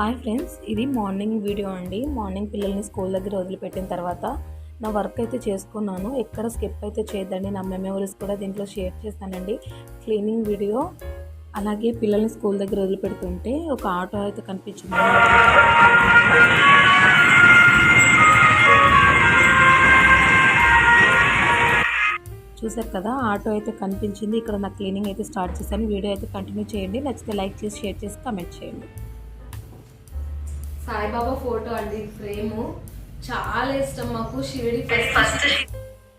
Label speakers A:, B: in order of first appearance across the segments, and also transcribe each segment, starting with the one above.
A: Hi friends ఇది morning video అండి. Morning పిల్లల్ని స్కూల్ దగ్గర వదిలిపెట్టిన తర్వాత నా వర్క్ అయితే చేసుకున్నాను. ఎక్కడ స్కిప్ అయితే చేయొద్దండి. నా మెమోరీస్ కూడా దీంట్లో షేర్ చేస్తానండి. క్లీనింగ్ వీడియో అలాగే పిల్లల్ని స్కూల్ దగ్గర వదిలిపెడుతుంటే ఒక ఆటో అయితే కనిపించింది. చూసారు కదా ఆటో అయితే కనిపించింది. ఇక్కడ నా క్లీనింగ్ అయితే స్టార్ట్ చేశాను. వీడియో అయితే కంటిన్యూ చేయండి. నచ్చితే లైక్ చేసి షేర్ చేసి కమెంట్ చేయండి.
B: సాయిబాబా ఫోటో అండి ఫ్రేము. చాలా ఇష్టం మాకు షిరిడి ఫస్ట్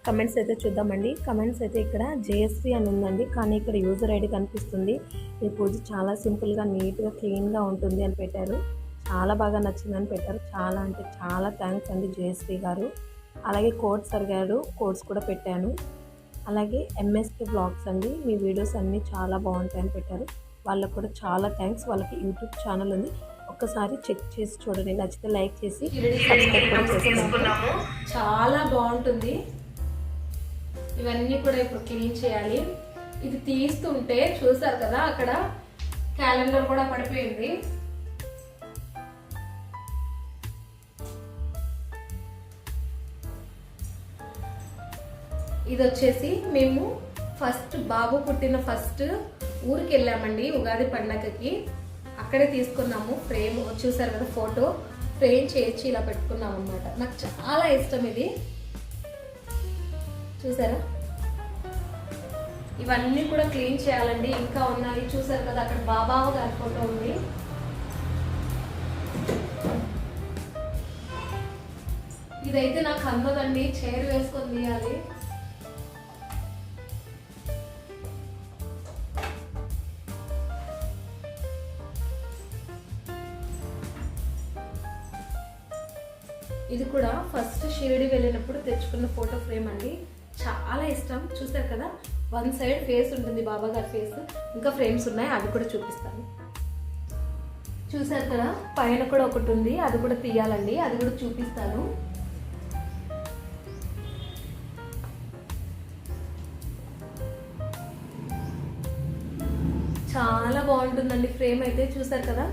A: కమెంట్స్ అయితే చూద్దామండి. కమెంట్స్ అయితే ఇక్కడ జేఎస్వి అని ఉందండి. కానీ ఇక్కడ యూజర్ ఐడి కనిపిస్తుంది. ఈ పూజ చాలా సింపుల్గా నీట్గా క్లీన్గా ఉంటుంది అని పెట్టారు. చాలా బాగా నచ్చిందని పెట్టారు. చాలా అంటే చాలా థ్యాంక్స్ అండి జేఎస్వి గారు. అలాగే కోడ్స్ అడిగారు. కోడ్స్ కూడా పెట్టాను. అలాగే ఎంఎస్కే బ్లాగ్స్ అండి. మీ వీడియోస్ అన్నీ చాలా బాగుంటాయని పెట్టారు. వాళ్ళకు కూడా చాలా థ్యాంక్స్ వాళ్ళకి యూట్యూబ్ ఛానల్ ఉంది. ఒక్కసారి చెక్ చేసి చూడండి. నచ్చితే లైక్ చేసి
B: తీసుకున్నాము. చాలా బాగుంటుంది. ఇవన్నీ కూడా ఇప్పుడు క్లీన్ చేయాలి. ఇది తీస్తుంటే చూసారు కదా అక్కడ క్యాలెండర్ కూడా పడిపోయింది. ఇది వచ్చేసి మేము ఫస్ట్ బాబు పుట్టిన ఫస్ట్ ఊరికి వెళ్ళామండి ఉగాది పండగకి. అక్కడే తీసుకున్నాము. ఫ్రేమ్ చూసారు కదా ఫోటో? ఫ్రేమ్ చేర్చి ఇలా పెట్టుకున్నాం అనమాట నాకు చాలా ఇష్టం ఇది. చూసారా? ఇవన్నీ కూడా క్లీన్ చేయాలండి. ఇంకా ఉన్నాయి. చూసారు కదా అక్కడ బాబా గారి ఫోటో ఉంది. ఇదైతే నాకు అందదండి. చైర్ వేసుకొని తీయాలి. ఇది కూడా ఫస్ట్ షిరిడి వెళ్ళినప్పుడు తెచ్చుకున్న ఫోటో ఫ్రేమ్ అండి. చాలా ఇష్టం. చూసారు కదా? వన్ సైడ్ ఫేస్ ఉంటుంది బాబా గారి ఫేస్ ఇంకా ఫ్రేమ్స్ ఉన్నాయి అది కూడా చూపిస్తాను. చూసారు కదా? పైన కూడా ఒకటి ఉంది అది కూడా తీయాలండి. అది కూడా చూపిస్తాను. చాలా బాగుంటుందండి ఫ్రేమ్ అయితే. చూసారు కదా?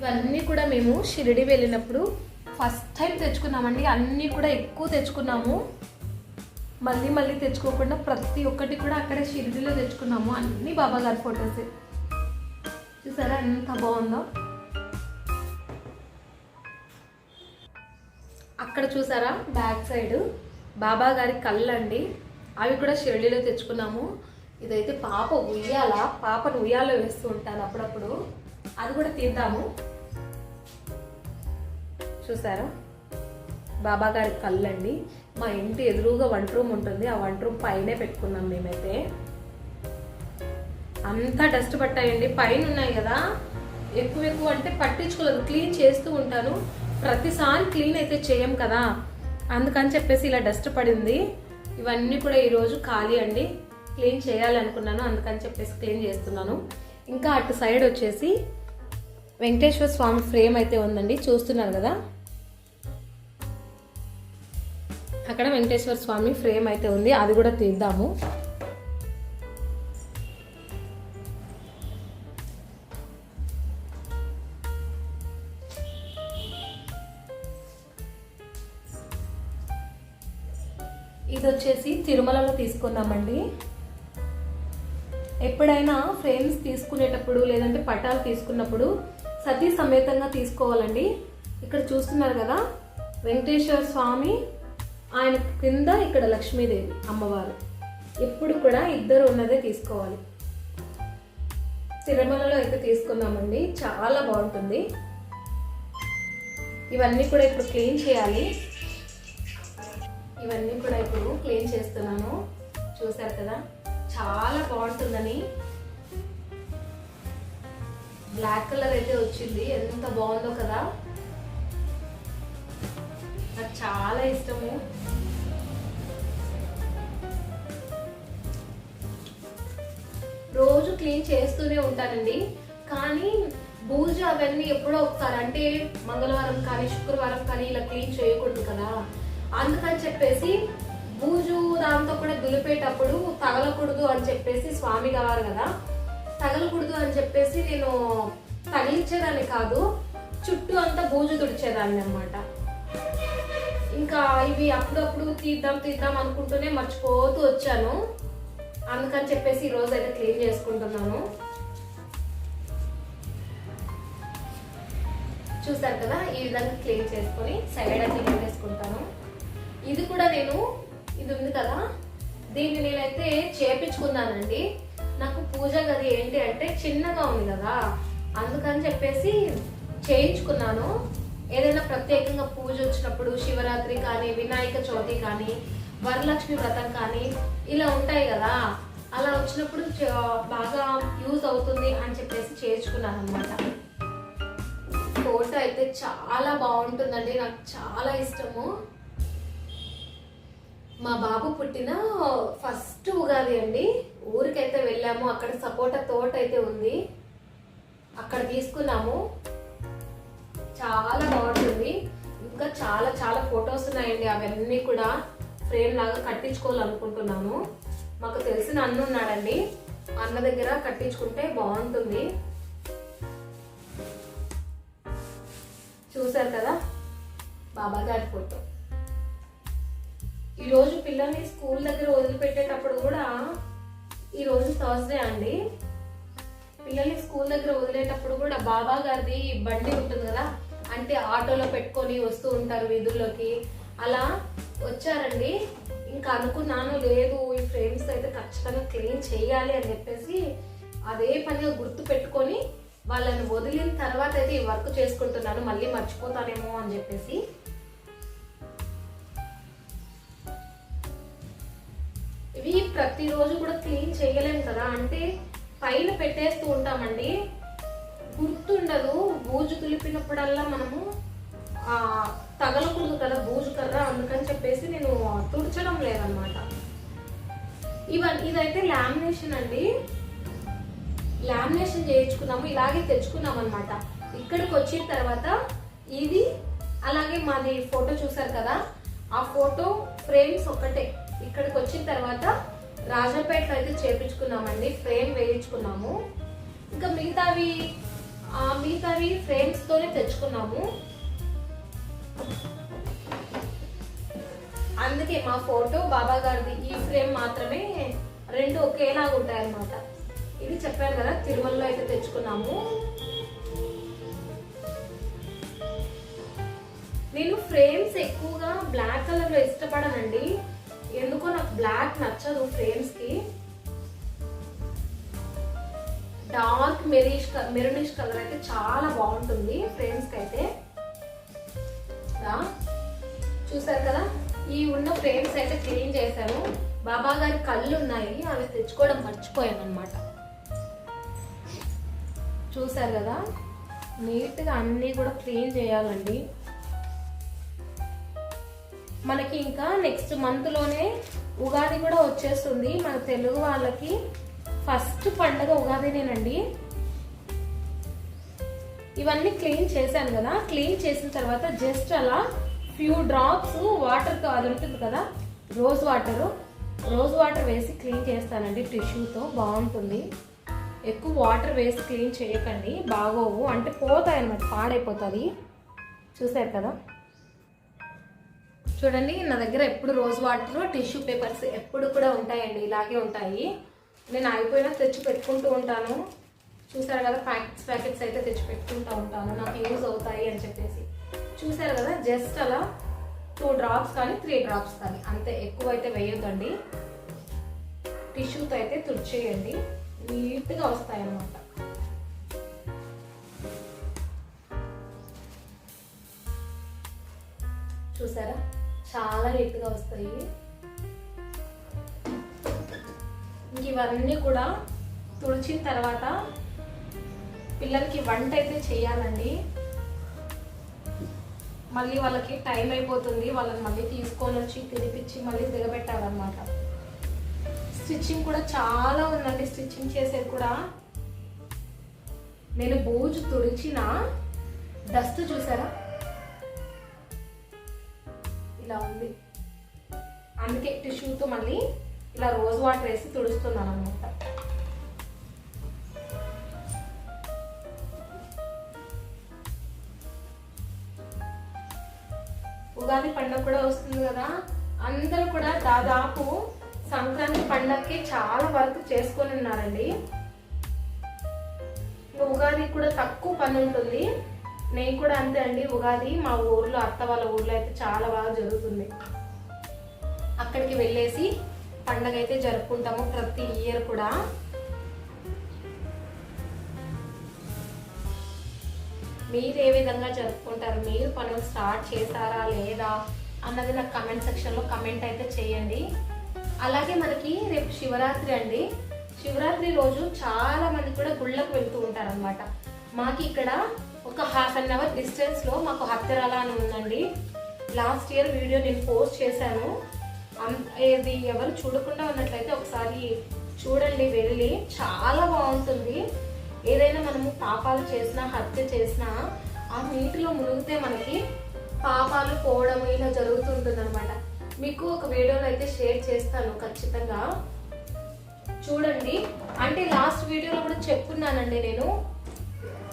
B: ఇవన్నీ కూడా మేము షిరిడి వెళ్ళినప్పుడు టైం తెచ్చుకున్నామండి. అన్నీ కూడా ఎక్కువ తెచ్చుకున్నాము. మళ్ళీ మళ్ళీ తెచ్చుకోకుండా ప్రతి ఒక్కటి కూడా అక్కడే షిరిడిలో తెచ్చుకున్నాము. అన్ని బాబా గారి ఫొటోస్. చూసారా ఎంత బాగుందో? అక్కడ చూసారా? బ్యాక్ సైడ్ బాబా గారి కళ్ళు అండి అవి కూడా షిరిడిలో తెచ్చుకున్నాము. ఇదైతే పాప ఉయ్యాల పాపను ఉయ్యాలో వేస్తూ ఉంటాను అప్పుడప్పుడు. అది కూడా తీద్దాము. చూసారా? బాబా గారి కళ్ళు అండి మా ఇంటి ఎదురుగా వంట రూమ్ ఉంటుంది. ఆ వంట రూమ్ పైనే పెట్టుకున్నాం మేమైతే. అంతా డస్ట్ పట్టాయండి. పైన ఉన్నాయి కదా. ఎక్కువ ఎక్కువ అంటే పట్టించుకోలేదు. క్లీన్ చేస్తూ ఉంటాను. ప్రతిసారి క్లీన్ అయితే చేయం కదా. అందుకని చెప్పేసి ఇలా డస్ట్ పడింది. ఇవన్నీ కూడా ఈరోజు ఖాళీ అండి. క్లీన్ చేయాలనుకున్నాను. అందుకని చెప్పేసి క్లీన్ చేస్తున్నాను. ఇంకా అటు సైడ్ వచ్చేసి వెంకటేశ్వర స్వామి ఫ్రేమ్ అయితే ఉందండి. చూస్తున్నారు కదా. అక్కడ వెంకటేశ్వర స్వామి ఫ్రేమ్ అయితే ఉంది అది కూడా తీద్దాము. ఇది వచ్చేసి తిరుమలలో తీసుకున్నామండి. ఎప్పుడైనా ఫ్రేమ్స్ తీసుకునేటప్పుడు లేదంటే పటాలు తీసుకున్నప్పుడు సతీ సమేతంగా తీసుకోవాలండి. ఇక్కడ చూస్తున్నారు కదా వెంకటేశ్వర స్వామి ఆయన కింద ఇక్కడ లక్ష్మీదేవి అమ్మవారు. ఎప్పుడు కూడా ఇద్దరు ఉన్నదే తీసుకోవాలి. తిరుమలలో అయితే తీసుకున్నామండి చాలా బాగుంటుంది. ఇవన్నీ కూడా ఇప్పుడు క్లీన్ చేయాలి. ఇవన్నీ కూడా ఇప్పుడు క్లీన్ చేస్తున్నాను. చూసారు కదా? చాలా బాగుంటుందని. బ్లాక్ కలర్ అయితే వచ్చింది. ఎంత బాగుందో కదా? నాకు చాలా ఇష్టము. రోజు క్లీన్ చేస్తూనే ఉంటానండి. కానీ బూజు అవన్నీ ఎప్పుడో ఒకసారి అంటే మంగళవారం కానీ శుక్రవారం కానీ ఇలా క్లీన్ చేయకూడదు కదా. అందుకని చెప్పేసి బూజు దాంతో కూడా దులిపేటప్పుడు తగలకూడదు అని చెప్పేసి స్వామి గారు కదా. తగలకూడదు అని చెప్పేసి నేను తగిలించేదాన్ని కాదు చుట్టూ అంతా బూజు తుడిచేదాన్ని అనమాట ఇంకా ఇవి అప్పుడప్పుడు తీద్దాం తీద్దాం అనుకుంటూనే మర్చిపోతూ వచ్చాను. అందుకని చెప్పేసి ఈరోజు అయితే క్లీన్ చేసుకుంటున్నాను. చూసారు కదా? ఈ విధంగా క్లీన్ చేసుకొని సైడ్ క్లీన్ చేసుకుంటాను ఇది కూడా నేను ఇది ఉంది కదా? దీన్ని నేనైతే చేపించుకున్నానండి. నాకు పూజ గది ఏంటి అంటే చిన్నగా ఉంది కదా? అందుకని చెప్పేసి చేయించుకున్నాను. ఏదైనా ప్రత్యేకంగా పూజ వచ్చినప్పుడు శివరాత్రి కానీ వినాయక చవితి కానీ వరలక్ష్మి వ్రతం కానీ ఇలా ఉంటాయి కదా. అలా వచ్చినప్పుడు బాగా యూజ్ అవుతుంది అని చెప్పేసి చేర్చుకున్నాను అనమాట ఫోటో అయితే చాలా బాగుంటుందండి. నాకు చాలా ఇష్టము. మా బాబు పుట్టిన ఫస్ట్ ఉగాది అండి. ఊరికైతే వెళ్ళాము. అక్కడ సపోటా తోట అయితే ఉంది. అక్కడ తీసుకున్నాము. చాలా బాగుంటుంది. ఇంకా చాలా చాలా ఫొటోస్ ఉన్నాయండి. అవన్నీ కూడా ఫ్రేమ్ లాగా కట్టించుకోవాలనుకుంటున్నాను. మాకు తెలిసిన అన్న ఉన్నాడండి. అన్న దగ్గర కట్టించుకుంటే బాగుంటుంది. చూసారు కదా? బాబా గారి ఫోటో. ఈరోజు పిల్లల్ని స్కూల్ దగ్గర వదిలిపెట్టేటప్పుడు కూడా ఈరోజు థర్స్డే అండి. పిల్లల్ని స్కూల్ దగ్గర వదిలేటప్పుడు కూడా బాబా గారిది బండి ఉంటుంది కదా? అంటే ఆటోలో పెట్టుకొని వస్తూ ఉంటారు వీధుల్లోకి. అలా వచ్చారండి. ఇంకా అనుకున్నాను లేదు ఈ ఫ్రేమ్స్ అయితే ఖచ్చితంగా క్లీన్ చేయాలి అని చెప్పేసి అదే పనిగా గుర్తు పెట్టుకొని వాళ్ళని వదిలిన తర్వాత అయితే ఈ వర్క్ చేసుకుంటున్నాను. మళ్ళీ మర్చిపోతానేమో అని చెప్పేసి. ఇవి ప్రతిరోజు కూడా క్లీన్ చేయలేము కదా. అంటే పైన పెట్టేస్తూ ఉంటామండి. గుర్తుండదు. బూజు తులిపినప్పుడల్లా మనము తగలకూడదు కదా బూజు కర్ర. అందుకని చెప్పేసి నేను తుడచడం లేదనమాట. ఇవన్నీ ఇదైతే లామినేషన్ అండి. లామినేషన్ చేయించుకున్నాము ఇలాగే తెచ్చుకున్నాం అనమాట ఇక్కడికి వచ్చిన తర్వాత ఇది అలాగే మాది ఫోటో చూసారు కదా. ఆ ఫోటో ఫ్రేమ్స్ ఒకటే ఇక్కడికి వచ్చిన తర్వాత రాజాపేటలో అయితే చేపించుకున్నామండి. ఫ్రేమ్ వేయించుకున్నాము. ఇంకా మిగతావి మిగతావి ఫ్రేమ్స్ తోనే తెచ్చుకున్నాము. అందుకే మా ఫోటో బాబా గారిది. ఈ ఫ్రేమ్ మాత్రమే రెండు ఒకేలాగా ఉంటాయన్నమాట. ఇది చెప్పాను కదా తిరుమలలో అయితే తెచ్చుకున్నాము. నేను ఫ్రేమ్స్ ఎక్కువగా బ్లాక్ కలర్లో ఇష్టపడనండి. ఎందుకో నాకు బ్లాక్ నచ్చదు ఫ్రేమ్స్కి. డార్క్ మెరీష్ మెరూనిష్ కలర్ అయితే చాలా బాగుంటుంది ఫ్రేమ్స్కి అయితే. చూసారు కదా? ఈ ఉన్న ఫ్రేమ్స్ అయితే క్లీన్ చేశాను బాబా గారి కళ్ళు ఉన్నాయి అవి తెచ్చుకోవడం మర్చిపోయాను అనమాట చూసారు కదా? నీట్గా అన్నీ కూడా క్లీన్ చేయాలండి. మనకి ఇంకా నెక్స్ట్ మంత్లోనే ఉగాది కూడా వచ్చేస్తుంది. మన తెలుగు వాళ్ళకి ఫస్ట్ పండగ ఉగాదినేనండి. ఇవన్నీ క్లీన్ చేశాను కదా క్లీన్ చేసిన తర్వాత జస్ట్ అలా ఫ్యూ డ్రాప్స్ వాటర్తో అది ఉంటుంది కదా రోజ్ వాటర్ రోజ్ వాటర్ వేసి క్లీన్ చేస్తానండి టిష్యూతో బాగుంటుంది. ఎక్కువ వాటర్ వేసి క్లీన్ చేయకండి బాగోవు. అంటే పోతాయి అన్నమాట పాడైపోతుంది. చూసారు కదా? చూడండి నా దగ్గర ఎప్పుడు రోజ్ వాటర్ టిష్యూ పేపర్స్ ఎప్పుడు కూడా ఉంటాయండి ఇలాగే ఉంటాయి. నేను ఆగిపోయినా తెచ్చి పెట్టుకుంటూ ఉంటాను. చూసారు కదా ప్యాకెట్స్ ప్యాకెట్స్ అయితే తెచ్చి పెట్టుకుంటూ ఉంటాను. నాకు యూజ్ అవుతాయి అని చెప్పేసి. చూసారు కదా జస్ట్ అలా టూ డ్రాప్స్ కానీ త్రీ డ్రాప్స్ కానీ. అంతే ఎక్కువ అయితే వేయొద్దండి. టిష్యూతో అయితే తుడిచేయండి. నీట్గా వస్తాయి అన్నమాట చూసారా చాలా నీట్గా వస్తాయి. ఇవన్నీ కూడా తుడిచిన తర్వాత పిల్లలకి వంట అయితే చేయాలండి. మళ్ళీ వాళ్ళకి టైం అయిపోతుంది వాళ్ళని మళ్ళీ తీసుకొని వచ్చి తినిపించి మళ్ళీ దిగబెట్టాలన్నమాట. స్టిచ్చింగ్ కూడా చాలా ఉందండి స్టిచ్చింగ్ చేసేది కూడా. నేను బూజు తుడిచిన డస్ట్ చూసారా? ఇలా ఉంది. అందుకే టిష్యూతో మళ్ళీ ఇలా రోజు వాటర్ వేసి తుడుస్తున్నాను అనమాట ఉగాది పండుగ కూడా వస్తుంది కదా అందరూ కూడా దాదాపు సంక్రాంతి పండుగకి చాలా వరకు చేసుకొని ఉన్నారండి. ఉగాది కూడా తక్కువ పని ఉంటుంది. నేను కూడా అంతే అండి ఉగాది మా ఊర్లో అత్త వాళ్ళ ఊర్లో అయితే చాలా బాగా జరుగుతుంది. అక్కడికి వెళ్ళేసి పండగ అయితే జరుపుకుంటాము ప్రతి ఇయర్ కూడా. మీరు ఏ విధంగా జరుపుకుంటారు? మీరు పనులు స్టార్ట్ చేశారా లేదా? అన్నది నాకు కమెంట్ సెక్షన్లో కమెంట్ అయితే చేయండి. అలాగే మనకి రేపు శివరాత్రి అండి. శివరాత్రి రోజు చాలా మంది కూడా గుళ్ళకు వెళ్తూ ఉంటారు అనమాట మాకు ఇక్కడ ఒక హాఫ్ అన్ అవర్ డిస్టెన్స్లో మాకు హత్తెరాల అని ఉందండి. లాస్ట్ ఇయర్ వీడియో నేను పోస్ట్ చేశాను. ఇది ఎవరు చూడకుండా ఉన్నట్లయితే ఒకసారి చూడండి వెళ్ళి. చాలా బాగుంటుంది. ఏదైనా మనము పాపాలు చేసినా హత్య చేసినా ఆ నీటిలో మునిగితే మనకి పాపాలు పోవడం ఇలా జరుగుతుంటుంది అనమాట మీకు ఒక వీడియోలో అయితే షేర్ చేస్తాను ఖచ్చితంగా. చూడండి. అంటే లాస్ట్ వీడియోలో కూడా చెప్పున్నానండి నేను.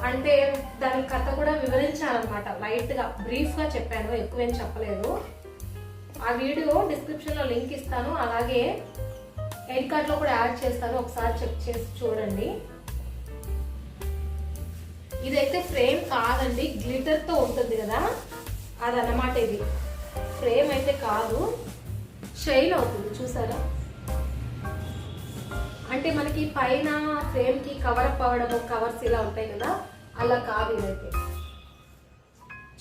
B: అంటే దాని కథ కూడా వివరించాలన్నమాట అనమాట లైట్గా బ్రీఫ్గా చెప్పాను. ఎక్కువేం చెప్పలేదు. ఆ వీడియో డిస్క్రిప్షన్లో లింక్ ఇస్తాను. అలాగే ఎడ్ కార్డ్లో కూడా యాడ్ చేస్తాను. ఒకసారి చెక్ చేసి చూడండి. ఇదైతే ఫ్రేమ్ కాదండి. గ్లిటర్తో ఉంటుంది కదా? అదన్నమాట ఇది. ఫ్రేమ్ అయితే కాదు. షైన్ అవుతుంది. చూసారా? అంటే మనకి పైన ఫ్రేమ్కి కవర్ అప్ అవ్వడము కవర్స్ ఇలా ఉంటాయి కదా? అలా కాదు ఇదైతే.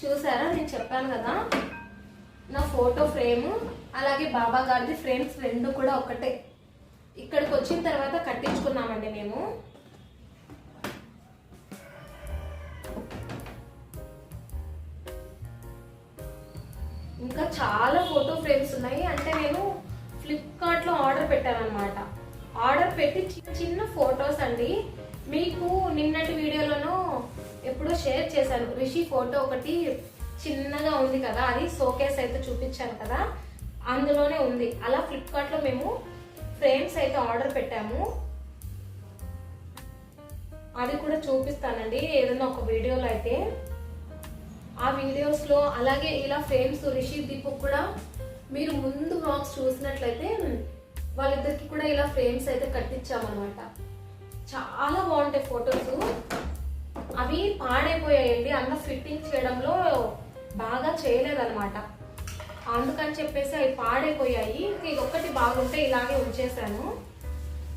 B: చూసారా? నేను చెప్పాను కదా? నా ఫోటో ఫ్రేమ్ అలాగే బాబా గారిది ఫ్రేమ్స్ రెండు కూడా ఒకటే ఇక్కడికి వచ్చిన తర్వాత కట్టించుకున్నామండి మేము. ఇంకా చాలా ఫోటో ఫ్రేమ్స్ ఉన్నాయి. అంటే నేను ఫ్లిప్కార్ట్లో ఆర్డర్ పెట్టాను అనమాట ఆర్డర్ పెట్టి చిన్న చిన్న ఫొటోస్ అండి. మీకు నిన్నటి వీడియోలోనూ ఎప్పుడో షేర్ చేశాను. రిషి ఫోటో ఒకటి చిన్నగా ఉంది కదా అది షోకేస్ అయితే చూపించాను కదా. అందులోనే ఉంది. అలా ఫ్లిప్కార్ట్లో మేము ఫ్రేమ్స్ అయితే ఆర్డర్ పెట్టాము. అది కూడా చూపిస్తానండి ఏదైనా ఒక వీడియోలో అయితే. ఆ వీడియోస్లో అలాగే ఇలా ఫ్రేమ్స్ రిషి దీపక్ కూడా మీరు ముందు బ్లాగ్స్ చూసినట్లయితే వాళ్ళిద్దరికి కూడా ఇలా ఫ్రేమ్స్ అయితే కట్టించామన్నమాట. చాలా బాగుంటాయి ఫొటోస్ అవి పాడైపోయాయండి. అంత ఫిట్టింగ్ చేయడంలో బాగా చేయలేదన్నమాట. అందుకని చెప్పేసి అవి పాడైపోయాయి. ఇంకా ఇది ఒక్కటి బాగుంటే ఇలాగే ఉంచేసాను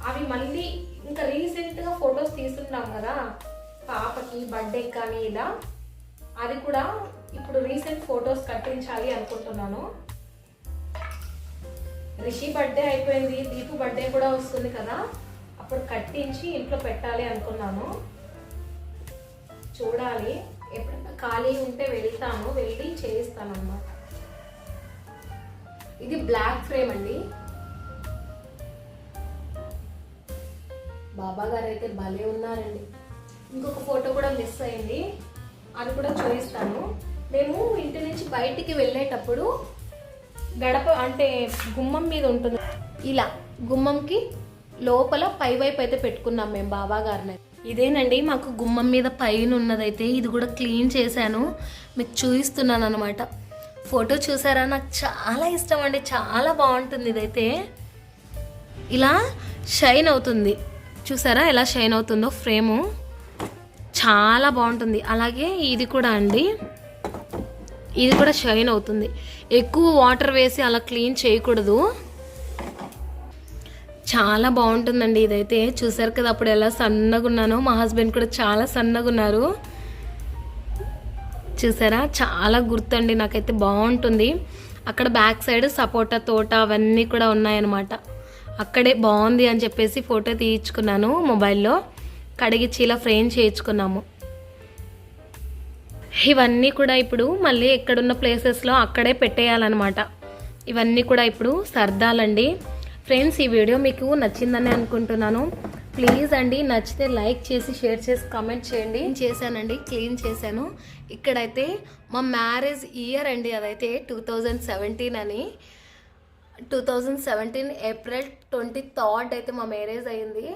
B: అవి మళ్ళీ ఇంకా రీసెంట్గా ఫొటోస్ తీసుకున్నాం కదా పాపకి బర్త్డే కానీ ఇలా. అది కూడా ఇప్పుడు రీసెంట్ ఫొటోస్ కట్టించాలి అనుకుంటున్నాను. రిషి బర్త్డే అయిపోయింది దీపు బర్త్డే కూడా వస్తుంది కదా అప్పుడు కట్టించి ఇంట్లో పెట్టాలి అనుకున్నాను. చూడాలి. ఎప్పుడైనా ఖాళీ ఉంటే వెళ్తాను వెళ్ళి చేయిస్తాను ఇది బ్లాక్ ఫ్రేమ్ అండి. బాబా గారు అయితే భలే ఉన్నారండి. ఇంకొక ఫోటో కూడా మిస్ అయింది అది కూడా చూపిస్తాను. మేము ఇంటి నుంచి బయటికి వెళ్ళేటప్పుడు గడప అంటే గుమ్మం మీద ఉంటుంది. ఇలా గుమ్మంకి లోపల పై వైపు అయితే పెట్టుకున్నాం మేము బాబా గారిని. ఇదేనండి మాకు గుమ్మం మీద పైన ఉన్నదైతే ఇది కూడా క్లీన్ చేశాను. మీకు చూపిస్తున్నాను అనమాట ఫోటో చూసారా? నాకు చాలా ఇష్టం అండి చాలా బాగుంటుంది ఇదైతే. ఇలా షైన్ అవుతుంది. చూసారా ఎలా షైన్ అవుతుందో ఫ్రేము? చాలా బాగుంటుంది. అలాగే ఇది కూడా అండి. ఇది కూడా షైన్ అవుతుంది. ఎక్కువ వాటర్ వేసి అలా క్లీన్ చేయకూడదు. చాలా బాగుంటుందండి ఇదైతే. చూసారు కదా అప్పుడు ఎలా సన్నగా ఉన్నానో. మా హస్బెండ్ కూడా చాలా సన్నగా ఉన్నారు. చూసారా? చాలా గుర్తండి నాకైతే బాగుంటుంది. అక్కడ బ్యాక్ సైడ్ సపోటా తోట అవన్నీ కూడా ఉన్నాయన్నమాట. అక్కడే బాగుంది అని చెప్పేసి ఫోటో తీయించుకున్నాను మొబైల్లో. కడిగిచ్చి ఇలా ఫ్రేమ్ చేయించుకున్నాము. ఇవన్నీ కూడా ఇప్పుడు మళ్ళీ ఎక్కడున్న ప్లేసెస్లో అక్కడే పెట్టేయాలన్నమాట. ఇవన్నీ కూడా ఇప్పుడు సర్దాలండి. ఫ్రెండ్స్ ఈ వీడియో మీకు నచ్చిందని అనుకుంటున్నాను. ప్లీజ్ అండి నచ్చితే లైక్ చేసి షేర్ చేసి కమెంట్ చేయండి. చేశానండి క్లీన్ చేశాను. ఇక్కడైతే మా మ్యారేజ్ ఇయర్ అండి అదైతే టూ థౌజండ్ సెవెంటీన్ అని. Two thousand seventeen April twenty third అయితే మా మ్యారేజ్ అయింది.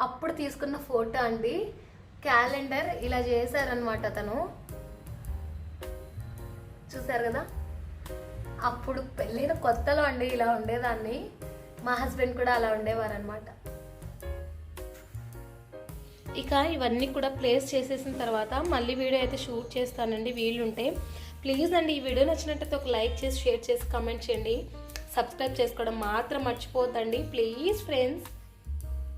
B: అప్పుడు తీసుకున్న ఫోటో అండి. క్యాలెండర్ ఇలా చేశారనమాట అతను. చూసారు కదా? అప్పుడు పెళ్ళైన కొత్తలో అండి ఇలా ఉండేదాన్ని. మా హస్బెండ్ కూడా అలా ఉండేవారు అనమాట ఇక ఇవన్నీ కూడా ప్లేస్ చేసేసిన తర్వాత మళ్ళీ వీడియో అయితే షూట్ చేస్తానండి వీలుంటే. ప్లీజ్ అండి ఈ వీడియో నచ్చినట్టయితే ఒక లైక్ చేసి షేర్ చేసి కమెంట్ చేయండి. సబ్స్క్రైబ్ చేసుకోవడం మాత్రం మర్చిపోద్దండి ప్లీజ్ ఫ్రెండ్స్.